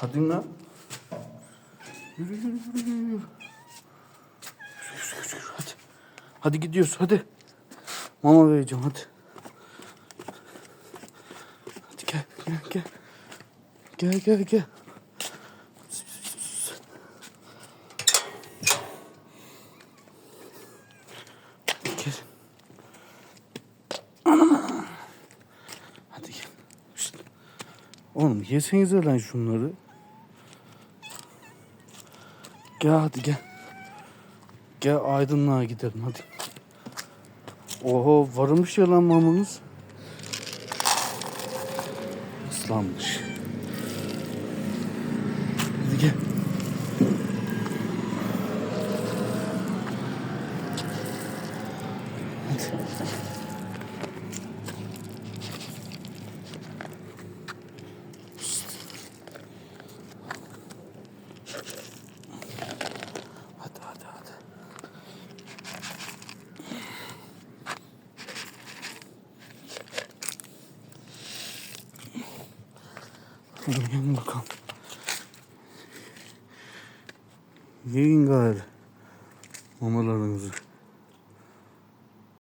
Hadi lan. Yürü yürü yürü yürü. Yürü. Hadi. Hadi gidiyoruz hadi. Mama vereceğim hadi. Hadi gel gel gel. Gel gel gel. Oğlum yesenize lan şunları. Gel hadi gel. Gel aydınlığa gidelim hadi. Oho varmış ya lan mamamız. Islanmış. Hadi gel. Hadi. Yiyin bakalım. Yiyin gari. Mamalarınızı.